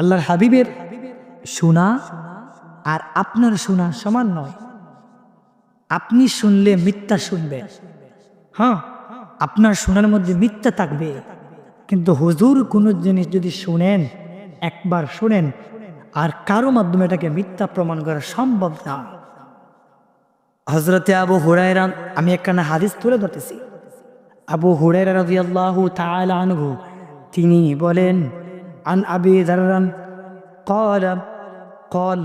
আল্লাহর হাবিবের শোনা আর আপনার শোনা সমান নয়। আপনি শুনলে মিথ্যা শুনবেন হ্যাঁ আপনার শোনার মধ্যে মিথ্যা থাকবে। কিন্তু হুজুর কোনো জিনিস যদি শুনেন, একবার শুনেন, আর কারও মাধ্যমে এটাকে মিথ্যা প্রমাণ করা সম্ভব না। হজরতে আবু হুরায়রা, আমি একখানা হাদিস তুলে ধরতেছি। আবু হুরায়রা রাদিয়াল্লাহু তাআলা আনহু, তিনি বলেন আন আবি যাররান قال قال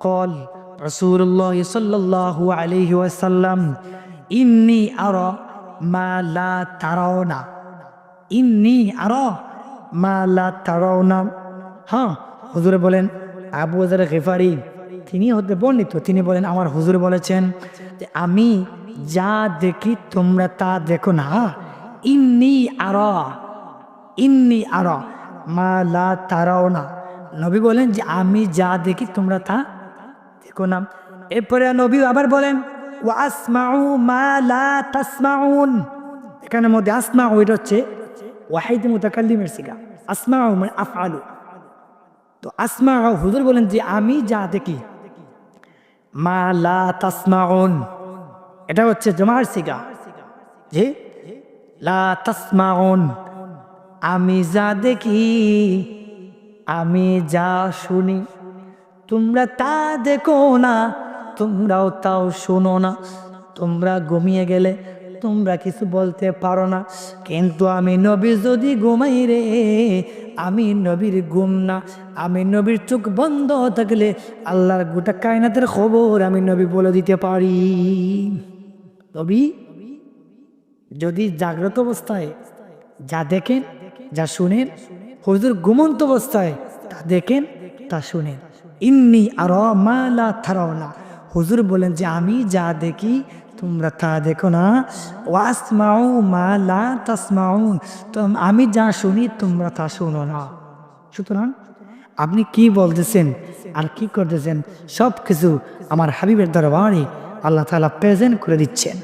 قال رسول الله صلى الله عليه وسلم إني أرى ما لا ترون إني أرى ما لا ترون হ্যাঁ হুজুরে বলেন আবু হাজার গেফারি তিনি হতে বর্ণিত তিনি বলেন আমার হুজুর বলেছেন যে আমি যা দেখি তোমরা তা দেখো না ইন্নি আর ইন্নি আর মা লা তারাও না। নবী বলেন যে, আমি যা দেখি তোমরা তা দেখো না। এরপরে নবী আবার বলেন ও আসমাউ মা লা তাসমাউন। এখানের মধ্যে আসমাউ, এটা হচ্ছে ওয়াহিদ মুতাকাল্লিমের সিগা। আসমাউ মানে আফআলু। তো আসমা হুজুর বলেন যে, আমি যা দেখি মা লা তাসমাউন। এটা হচ্ছে জমার সিগা। যে লা তাসমাউন। আমি যা দেখি, আমি যা শুনি, তোমরা তা দেখো না, তোমরাও তাও শোনো না। তোমরা ঘুমিয়ে গেলে তোমরা কিছু বলতে পারো না। কিন্তু আমি নবী যদি ঘুমাই রে, আমি নবীর ঘুম না। আমি নবীর চোখ বন্ধ থাকলে আল্লাহর গোটা কায়নাতের খবর আমি নবী বলে দিতে পারি। নবী, যদি জাগ্রত অবস্থায় যা দেখেন যা শুনেন, হুজুর ঘুমন্ত অবস্থায় তা দেখেন, তা শুনেন। ইন্নি আর মালা থারাও না হুজুর বলেন যে, আমি যা দেখি, তোমরা তা দেখো না। ওয়াসমাউ মালা তাসমাউন। তো আমি যা শুনি, তোমরা তা শোনো না। সুতরাং আপনি কি বলতেছেন আর কি করতেছেন সব কিছু আমার হাবিবের দরবারে আল্লাহ তালা প্রেজেন্ট করে দিচ্ছেন।